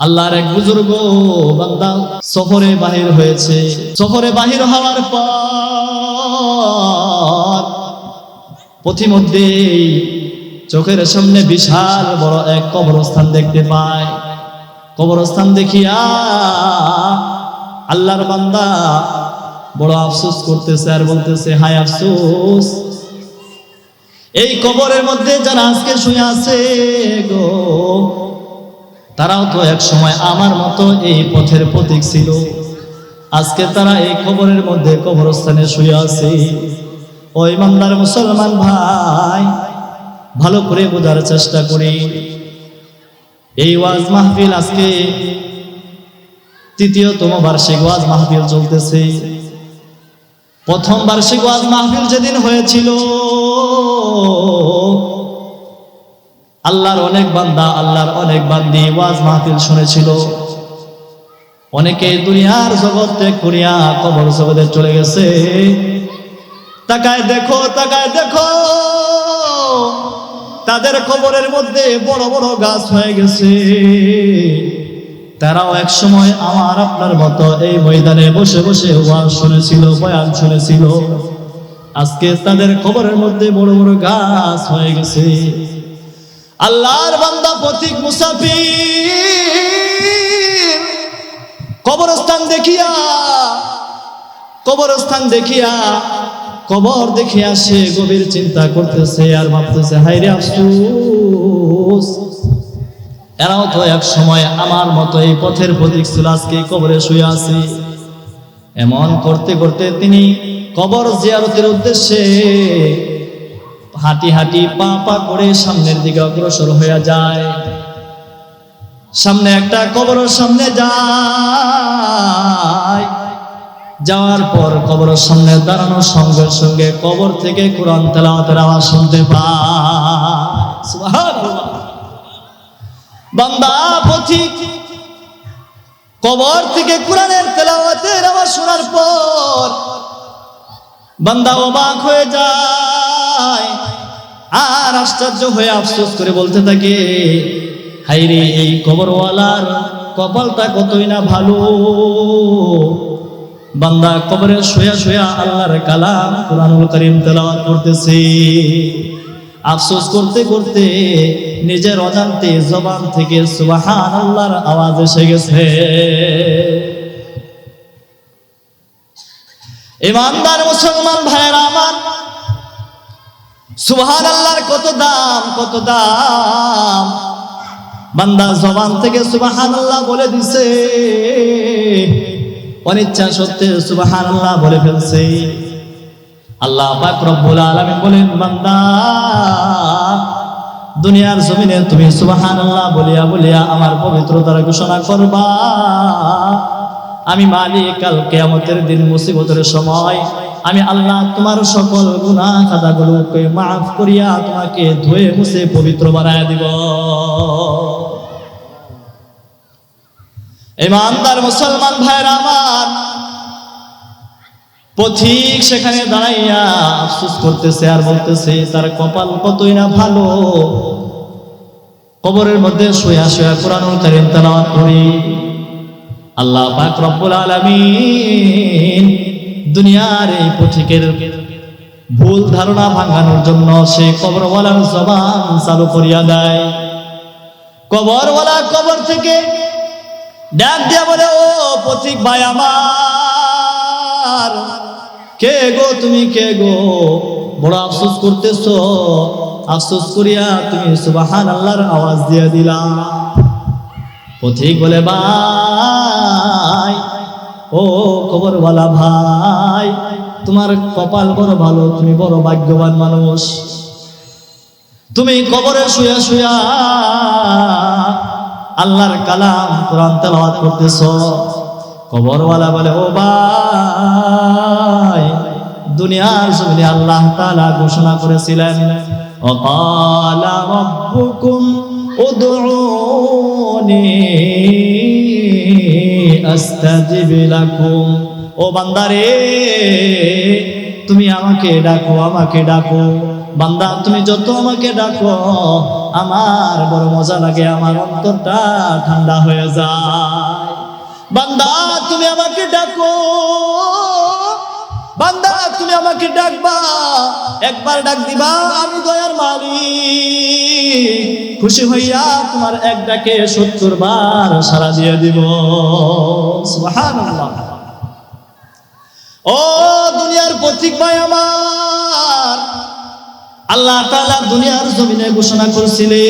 আল্লাহর এক বুজুর্গ বান্দা সফরে বাহির হয়েছে। সফরে বাহির হওয়ার পর পথিমধ্যে চোখের সামনে বিশাল বড় এক কবরস্থান দেখতে পায়। কবরস্থান দেখিয়া আল্লাহর বান্দা বড় আফসোস করতেছে আর বলতেছে, হায় আফসোস, এই কবরের মধ্যে যারা আজকে শুয়ে আছে গো তারাও তো এক সময় আমার মতো এই পথের প্রতীক ছিল। আজকে তারা এই কবরের মধ্যে কবরস্থানে শুয়ে আছে। ওই মান্দার মুসলমান ভাই, ভালো করে বোঝার চেষ্টা করি। এই ওয়াজ মাহফিল আজকে তৃতীয়তম বার্ষিক ওয়াজ মাহফিল চলতেছে। প্রথম বার্ষিক ওয়াজ মাহফিল যেদিন হয়েছিল আল্লাহর অনেক বান্দা, আল্লাহর অনেক বান্দি, ওয়াজ মাহফিল শুনেছিল। অনেকে দুনিয়ার জগৎ ত্যাগ করিয়া কবর জগতে চলে গেছে। তাকায় দেখো তাকায় দেখো। তাদের কবরের মধ্যে বড় বড় গাছ হয়ে গেছে। তারাও এক সময় আমার আপনার মতো এই ময়দানে বসে বসে ওয়াজ শুনেছিল, বয়ান শুনেছিল। আজকে তাদের কবরের মধ্যে বড় বড় গাছ হয়ে গেছে। আল্লাহর বান্দা পথিক মুসাফির। কবরস্থান দেখিয়া কবরস্থান দেখিয়া, কবর দেখিয়া সে গভীর চিন্তা করতেছে, আর ভাবতেছে হাইরে আফসোস, এরাও তো এক সময় আমার মতো এই পথের প্রতীক ছিল, আজকে কবরে শুয়ে আছে। এমন করতে করতে তিনি কবর জিয়ারতের উদ্দেশ্যে হাঁটি হাঁটি পা পা করে সামনের দিকে অগ্রসর হয়ে যায়। সামনে একটা কবরের সামনে যায়। যাওয়ার পর কবরের সামনে দাঁড়ানোর সঙ্গে সঙ্গে কবর থেকে কোরআন তেলাওয়াতের আওয়াজ শুনতে পায়। বান্দা পথিক, কবর থেকে কোরআনের তেলাওয়াতের আওয়াজ শোনার পর বান্দা অবাক হয়ে যায়। আর আশ্চর্য হয়ে আফসোস করে বলতে থাকে হাইরে এই কবরওয়ালার কপালটা কতই না ভালো। বান্দা কবরে শুয়া শুয়া আল্লাহর কালাম কোরআনুল করিম তেলাওয়াত করতেছে। আফসোস করতে করতে নিজের অজান্তে জবান থেকে সুবাহান আল্লাহর আওয়াজ এসে গেছে। ইমানদার মুসলমান ভাইয়েরা আমার সুবহান আল্লাহর কত দাম কত দাম। বান্দা জবান থেকে সুবহান আল্লাহ বলে দিছে। অনিচ্ছা সত্ত্বে সুবহান আল্লাহ বলে ফেলছে। আল্লাহ পাক বলেন, বান্দা, দুনিয়ার জমিনে তুমি সুবহান আল্লাহ বলিয়া বলিয়া আমার পবিত্রতার ঘোষণা করবা। আমি মালিক, কাল কেয়ামতের দিন মুসিবতের সময় আমি আল্লাহ তোমার সকল গুনাহ খাতাগুলোকে মাফ করিয়া তোমাকে ধুয়ে মুছে পবিত্র বানায় দিব। ইমানদার মুসলমান ভাইরা আমার, পথিক সেখানে দাঁড়াইয়া আফসোস করতেছে আর বলতেছে, তার কপাল কতই না ভালো? কবরের মধ্যে শুয়া শুয়া কোরআনুল কারীম তেলাওয়াত করি। আল্লাহ পাক রব্বুল আলামিন দুনিয়ার এই পথিকের ভুল ধারণা ভাঙানোর জন্য সে কবরওয়ালার জবান চালু করিয়া দেয়। কবরওয়ালা কবর থেকে ডাক দিয়া বলে, ও পথিক ভাই আমার, কে গো তুমি, কে গো? বড় আফসোস করতেছ। আফসোস করিয়া তুমি সুবাহান আল্লাহর আওয়াজ দিয়া দিলা। পথিক বলে, ভাই ও খবরওয়ালা ভাই, তোমার কপাল বড় ভালো, তুমি বড় ভাগ্যবান মানুষ। তুমি কবরে শুয়া শুয়া আল্লাহর কালাম কোরআন তেলাওয়াত করতেছ। কবরওয়ালা বলে, ও ভাই, দুনিয়ার জমিনে আল্লাহ তাআলা ঘোষণা করেছিলেন, অকালা রব্বুকুম ও বান্দারে, তুমি আমাকে ডাকো আমাকে ডাকো। বান্দা, তুমি যত আমাকে ডাকো, আমার বড় মজা লাগে, আমার অন্তরটা ঠান্ডা হয়ে যায়। বান্দা, তুমি আমাকে ডাকো। বান্দা, তুমি আমাকে ডাকবা। একবার ডাক দিবা, আমি খুশি হইয়া তোমার এক ডাকে সত্তর বার সারা দিয়ে দিব। ও দুনিয়ার প্রতীক ভাই আমার, আল্লাহ তাআলা দুনিয়ার জমিনে ঘোষণা করছিলেন,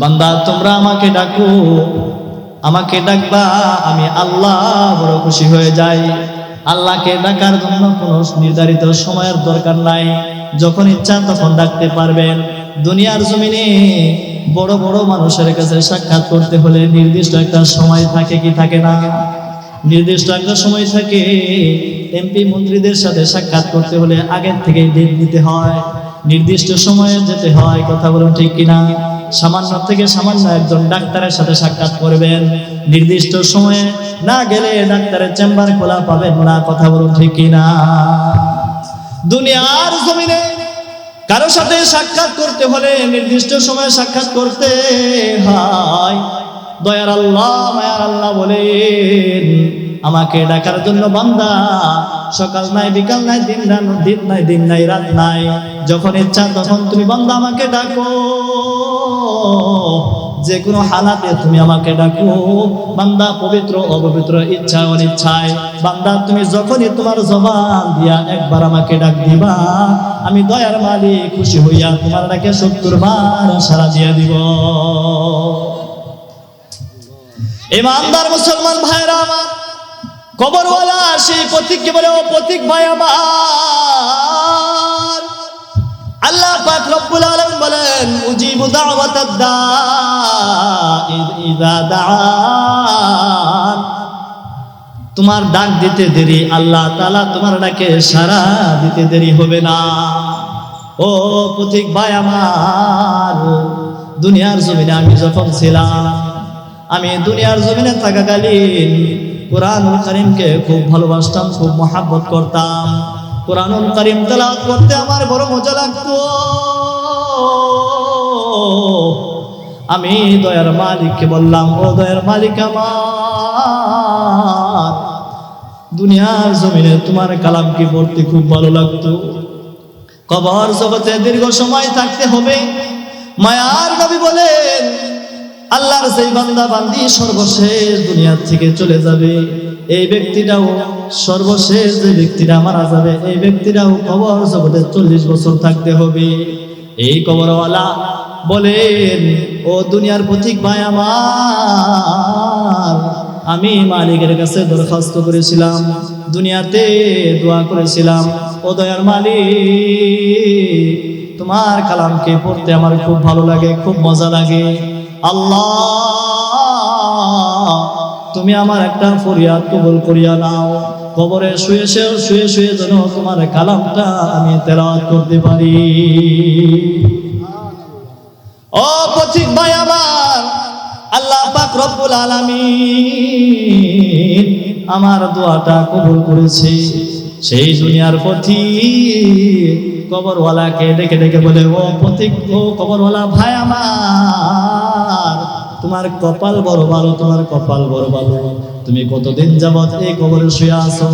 বান্দা, তোমরা আমাকে ডাকো, আমাকে ডাকবা, আমি আল্লাহ বড় খুশি হয়ে যাই। আল্লাহকে ডাকার জন্য কোনো নির্ধারিত সময়ের দরকার নাই। যখন ইচ্ছা তখন ডাকতে পারবেন। দুনিয়ার জমিনে বড় বড় মানুষের কাছে সাক্ষাৎ করতে হলে নির্দিষ্ট একটা সময় থাকে কি থাকে না? নির্দিষ্ট একটা সময় থাকে এমপি মন্ত্রীদের সাথে সাক্ষাৎ করতে হলে আগের থেকে ডেট দিতে হয়। নির্দিষ্ট সময়ে যেতে হয়, কথা বলুন ঠিক কিনা? সামান্য থেকে সামান্য একজন ডাক্তারের সাথে সাক্ষাৎ করবেন। নির্দিষ্ট সময়ে না গেলে ডাক্তারের চেম্বার খোলা পাবেন না, কথা বলুন ঠিক কিনা? দুনিয়ার জমিনে কারও সাথে সাক্ষাৎ করতে হলে নির্দিষ্ট সময়ে সাক্ষাৎ করতে হয়। দয়ার আল্লাহ, মায়ার আল্লাহ বলেন, আমাকে ডাকার জন্য বান্দা সকাল নাই, বিকাল নাই, দিন রাত দিন নাই দিন নাই, রাত নাই। যখন ইচ্ছা তখন তুমি বান্দা আমাকে ডাকো। যে কোনো হালাতে তুমি আমাকে ডাকো। বান্দা পবিত্র, অপবিত্র, ইচ্ছা, অনিচ্ছায়। বান্দা, তুমি যখনই তোমার জবান দিয়া একবার আমাকে ডাক দিবা, আমি দয়ার মালিক, খুশি হইয়া তোমার ডাকে সত্তর বার সারা দিয়া দিব। ইমানদার মুসলমান ভাইরা আমার, কবরওয়ালা সেই প্রতীককে বলে? ও প্রতীক ভাই আমার। তোমার ডাক দিতে দেরি, আল্লাহ তাআলা তোমার ডাকে সাড়া দিতে দেরি হবে না। ও প্রতীক ভাই আমার, দুনিয়ার জমিনে আমি যখন ছিলাম, আমি দুনিয়ার জমিনে থাকাকালীন কোরআনুল করিমকে খুব ভালোবাসতাম, খুব মহাব্বত করতাম। কোরআনুল করিম তেলাওয়াত করতে আমার বড় মজা লাগতো। আমি দয়ার মালিককে বললাম, ও দয়ার মালিক আমার, দুনিয়ার জমিনে তোমার কালামকে পড়তে খুব ভালো লাগতো। কবর জগতে দীর্ঘ সময় থাকতে হবে। মায়ার নবী বলেন আল্লাহর সেই বান্দা বান্দি সর্বশেষ দুনিয়ার থেকে চলে যাবে, এই ব্যক্তিটাও সর্বশেষ যে ব্যক্তিটা মারা যাবে, এই ব্যক্তিটাও কবর জগতে চল্লিশ বছর থাকতে হবে। এই কবরওয়ালা বলেন, ও দুনিয়ার প্রতীক ভাই আমার, আমি মালিকের কাছে দরখাস্ত করেছিলাম, দুনিয়াতে দোয়া করেছিলাম। ও দয়ার মালিক, তোমার কালামকে পড়তে আমার খুব ভালো লাগে, খুব মজা লাগে। আল্লাহ, তুমি আমার একটা ফরিয়াদ কবুল করিয়া নাও। কবরে শুয়ে শুয়ে শুয়ে শুয়ে যেন তোমার কালামটা আমি তেলাওয়াত করতে পারি। ও পথিক ভাই আমার, আল্লাহ পাক রব্বুল আলামিন আমার দোয়াটা কবুল করেছে। সেই দুনিয়ার পথি কবরওয়ালাকে ডেকে ডেকে বলে, ও পথিক, ও কবরওয়ালা ভাই আমার, তোমার কপাল বড় ভালো, তোমার কপাল বড় ভালো। তুমি কতদিন যাবত এই কবরে শুয়ে আছো?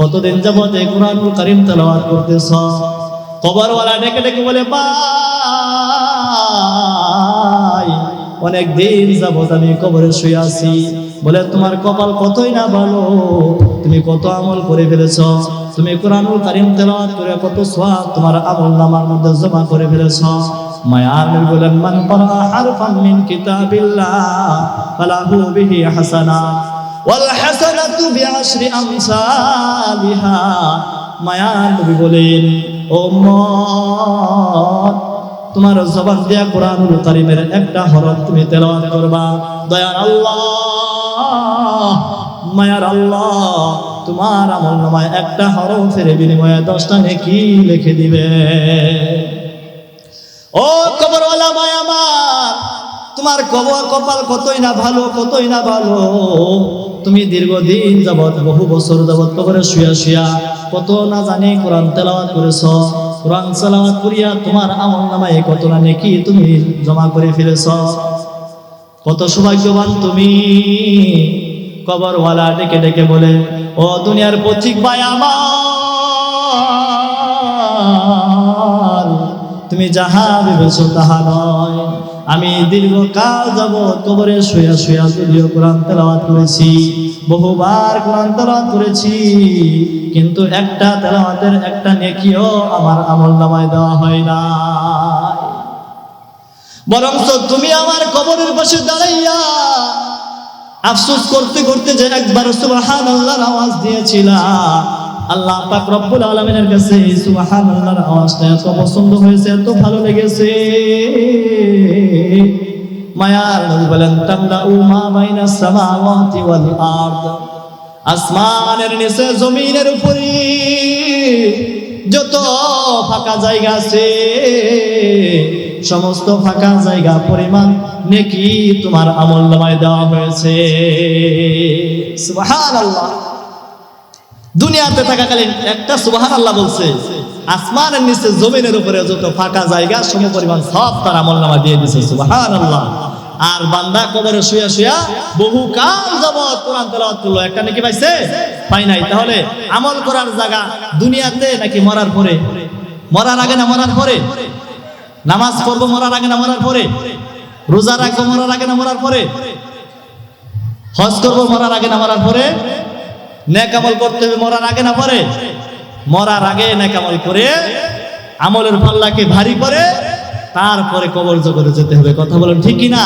কতদিন যাবত এই কোরআনুল কারিম তেলাওয়াত করতেছ? কবরওয়ালা ডেকে ডেকে বলে, ভাই, অনেক দিন যাবত আমি কবরে শুয়ে আছি। বলে, তোমার কপাল কতই না ভালো? তুমি কত আমল করে ফেলেছ? তুমি কোরআনুল কারিম তেলাওয়াত করে কত সওয়াব তোমার আমল নামার মধ্যে জমা করে ফেলেছ? তোমার জবান দিয়া কোরআনুল কারিমের একটা হরফ তুমি তেলাওয়াত করবা। দয়ার আল্লাহ মায়ার আল্লাহ, তোমার আমল নামায় একটা হরফের বিনিময়ে দশটা নেকি লিখে দিবে। ও কবরওয়ালা ভাই আমার তোমার কবর কপাল কতই না ভালো, কতই না ভালো। তুমি দীর্ঘদিন যাবৎ, বহু বছর যাবৎ কবরে শুয়া শুয়া কত না জানি কোরআন তেলাওয়াত করেছ। কোরআন তেলাওয়াত করিয়া তোমার আমল নামায় কত না নেকি তুমি জমা করে ফেলেছ। কত সৌভাগ্যবান তুমি। কবরওয়ালা ডেকে ডেকে বলে, ও দুনিয়ার পথিক ভাই আমার, তুমি যাহা ভেবেছ তাহা নয়। আমি দীর্ঘকাল যাব কবরে শুয়া শুয়া যদিও কোরআন তেলাওয়াত করেছি, বহুবার কোরআন তেলাওয়াত করেছি, কিন্তু একটা তেলাওয়াতের একটা নেকিও আমার আমল নামায় দেওয়া হয় না। বরং তুমি আমার কবরের পাশে দাঁড়াইয়া আফসোস করতে করতে যে একবার সুবহান আল্লাহর আওয়াজ দিয়েছিলা। আল্লাহ পাক রব্বুল আলামিনের কাছে সুবহান আল্লাহর আওয়াজটা এত পছন্দ হয়েছে, এত ভালো লেগেছে। মায়ার নবী বলেন তামলাউ মা বাইনা সামাওয়াতি ওয়াল আরদ। আসমানের নিচে জমিনের উপরে যত ফাঁকা জায়গা আছে সমস্ত ফাঁকা জায়গা পরিমাণ নেকি তোমার আমল নামায় দেওয়া হয়েছে। দুনিয়াতে থাকাকালীন একটা সুবহান আল্লাহ বলছে, আসমানের নিচে জমিনের উপরে যত ফাঁকা জায়গা, সম পরিমাণ সব তার আমল নামা দিয়ে দিছে সুবহান আল্লাহ আর বান্দা কবরে শুয়া শুয়া বহু কাল যাবত কোরআন তেলাওয়াত করল। একটা নাকি পাইছে? পাই নাই। তাহলে আমল করার জায়গা দুনিয়াতে নাকি মরার পরে? মরার আগে না মরার পরে? নামাজ পড়ব মরার আগে না মরার পরে? রোজা রাখব মরার আগে না মরার পরে? হজ করব মরার আগে না মরার পরে? নেকামল করতে হবে মরার আগে না পরে? মরার আগে নেকামল করে আমলের পাল্লাকে ভারী করে তারপরে কবর জগতে যেতে হবে। কথা বলেন ঠিক কি না